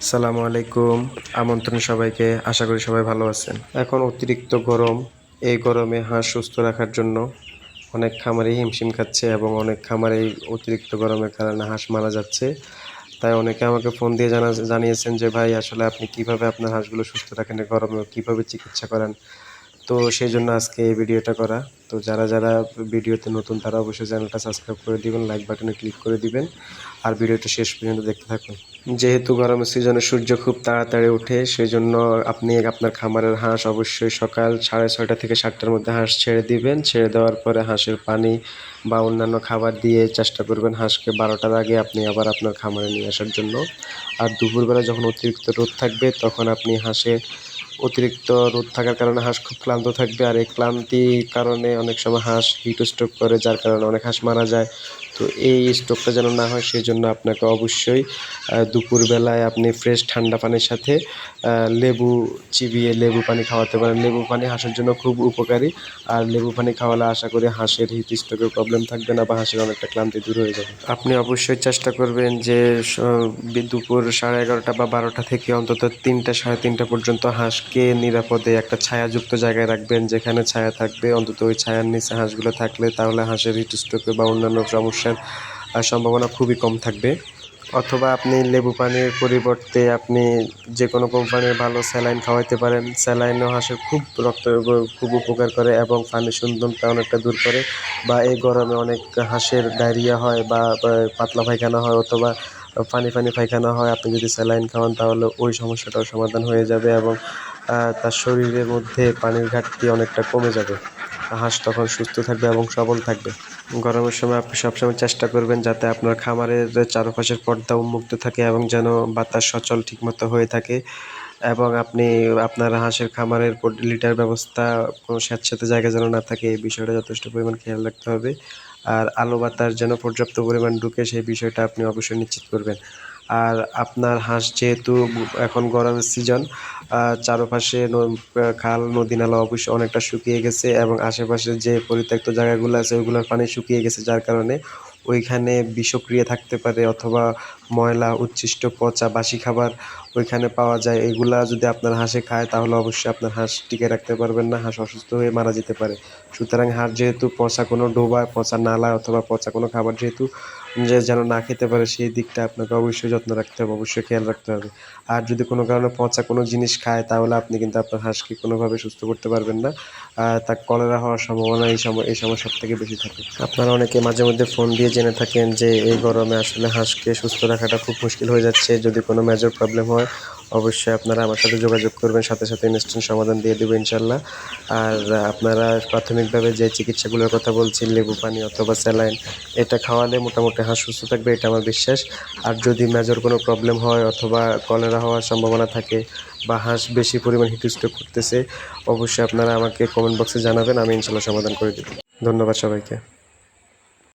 সালামু আলাইকুম। আমন্ত্রণ সবাইকে। আশা করি সবাই ভালো আছেন। এখন অতিরিক্ত গরম। এই গরমে হাঁস সুস্থ রাখার জন্য অনেক খামারে হিমশিম খাচ্ছে এবং অনেক খামারে অতিরিক্ত গরমের কারণে হাঁস মারা যাচ্ছে। তাই অনেকে আমাকে ফোন দিয়ে জানা জানিয়েছেন যে, ভাই, আসলে আপনি কীভাবে আপনার হাঁসগুলো সুস্থ রাখেন? গরমে কীভাবে চিকিৎসা করেন? তো সেই জন্য আজকে এই ভিডিওটা করা। তো যারা যারা ভিডিওতে নতুন, তারা অবশ্যই চ্যানেলটা সাবস্ক্রাইব করে দিবেন লাইক বাটনে ক্লিক করে দিবেন, আর ভিডিওটা শেষ পর্যন্ত দেখতে থাকুন। যেহেতু গরমের সিজনে সূর্য খুব তাড়াতাড়ি ওঠে সেই জন্য আপনি আপনার খামারের হাঁস অবশ্যই সকাল সাড়ে ছয়টা থেকে সাতটার মধ্যে হাঁস ছেড়ে দিবেন। ছেড়ে দেওয়ার পরে হাঁসের পানি বা অন্যান্য খাবার দিয়ে চেষ্টা করবেন হাঁসকে বারোটার আগে আপনি আবার আপনার খামারে নিয়ে আসার জন্য। আর দুপুরবেলা যখন অতিরিক্ত রোদ থাকবে, তখন আপনি হাঁসে অতিরিক্ত রোদ থাকার কারণে হাঁস খুব ক্লান্ত থাকবে আর এই ক্লান্তির কারণে অনেক সময় হাঁস হিট স্ট্রোক করে, যার কারণে অনেক হাঁস মারা যায়। তো এই স্ট্রোকটা যেন না হয় সেই জন্য আপনাকে অবশ্যই দুপুরবেলায় আপনি ফ্রেশ ঠান্ডা পানির সাথে লেবু চিবিয়ে লেবু পানি খাওয়াতে পারেন। লেবু পানি হাঁসের জন্য খুব উপকারী। আর লেবু পানি খাওয়ালে আশা করি হাঁসের হিট স্ট্রোকের প্রবলেম থাকবে না বা হাঁসের অনেকটা ক্লান্তি দূর হয়ে যাবে। আপনি অবশ্যই চেষ্টা করবেন যে দুপুর সাড়ে এগারোটা বা বারোটা থেকে অন্তত তিনটা সাড়ে তিনটা পর্যন্ত হাঁসকে নিরাপদে একটা ছায়াযুক্ত জায়গায় রাখবেন, যেখানে ছায়া থাকবে। অন্তত ওই ছায়ার নিচে হাঁসগুলো থাকলে তাহলে হাঁসের হিট স্ট্রোকে বা অন্যান্য সমস্যার সম্ভাবনা খুবই কম থাকবে। অথবা আপনি লেবু পানির পরিবর্তে আপনি যে কোনো কোম্পানির ভালো স্যালাইন খাওয়াইতে পারেন। স্যালাইনও হাঁসের খুব রক্ত খুব উপকার করে এবং পানি সুন্দরটা অনেকটা দূর করে বা এই গরমে অনেক হাঁসের ডায়রিয়া হয় বা পাতলা পায়খানা হয় অথবা পানি পানি পায়খানা হয়। আপনি যদি স্যালাইন খাওয়ান তাহলে ওই সমস্যাটাও সমাধান হয়ে যাবে এবং তার শরীরের মধ্যে পানির ঘাটতি অনেকটা কমে যাবে। হাঁস তখন সুস্থ থাকবে এবং সবল থাকবে। গরমের সময় আপনি সবসময় চেষ্টা করবেন যাতে আপনার খামারের চারপাশের পর্দা উন্মুক্ত থাকে এবং যেন বাতাস সচল ঠিকমতো হয়ে থাকে এবং আপনি আপনার হাঁসের খামারের লিটার ব্যবস্থা কোনো স্যাঁতস্যাঁতে জায়গা যেন না থাকে, এই বিষয়টা যথেষ্ট পরিমাণ খেয়াল রাখতে হবে। আর আলো বাতাস যেন পর্যাপ্ত পরিমাণ ঢুকে সেই বিষয়টা আপনি অবশ্যই নিশ্চিত করবেন। আর আপনার হাঁস যেহেতু এখন গরমের সিজন চারপাশে খাল, নদী, নালা অবশ্যই অনেকটা শুকিয়ে গেছে এবং আশেপাশে যে পরিত্যক্ত জায়গাগুলো আছে ওইগুলোর পানি শুকিয়ে গেছে যার কারণে ওইখানে বিষক্রিয়া থাকতে পারে অথবা ময়লা, উচ্ছিষ্ট পচা বাসি খাবার ওইখানে পাওয়া যায়। এগুলা যদি আপনার হাঁসে খায়, তাহলে অবশ্যই আপনার হাঁস টিকে রাখতে পারবেন না, হাঁস অসুস্থ হয়ে মারা যেতে পারে। সুতরাং হাঁস যেহেতু পচা কোনো ডোবা, পচা নালা অথবা পচা কোনো খাবার যেহেতু যে যেন না খেতে পারে, সেই দিকটা আপনাকে অবশ্যই যত্ন রাখতে হবে, অবশ্যই খেয়াল রাখতে হবে। আর যদি কোনো কারণে পচা কোনো জিনিস খায়, তাহলে আপনি কিন্তু আপনার হাঁসকে কোনোভাবে সুস্থ করতে পারবেন না। তার কলেরা হওয়ার সম্ভাবনা এই সময় এই সময় সব থেকে বেশি থাকে। আপনারা অনেকে মাঝে মধ্যে ফোন দিয়ে জেনে থাকেন যে এই গরমে আসলে হাঁসকে সুস্থ রাখাটা খুব মুশকিল হয়ে যাচ্ছে। যদি কোনো মেজর প্রবলেম হয়, অবশ্যই আপনারা আমার সাথে যোগাযোগ করবেন। সাথে সাথে ইনস্ট্যান্ট সমাধান দিয়ে দেবো ইনশাল্লাহ আর আপনারা প্রাথমিকভাবে যে চিকিৎসাগুলোর কথা বলছি লেবু পানি অথবা স্যালাইন, এটা খাওয়ালে মোটামুটি হাঁস সুস্থ থাকবে, এটা আমার বিশ্বাস। আর যদি মেজর কোনো প্রবলেম হয় অথবা কলেরা হওয়ার সম্ভাবনা থাকে বা হাঁস বেশি পরিমাণ হিটস্ট্রোক করতেছে, অবশ্যই আপনারা আমাকে কমেন্ট বক্সে জানাবেন, আমি ইনশাল্লাহ সমাধান করে দেবো। ধন্যবাদ সবাইকে।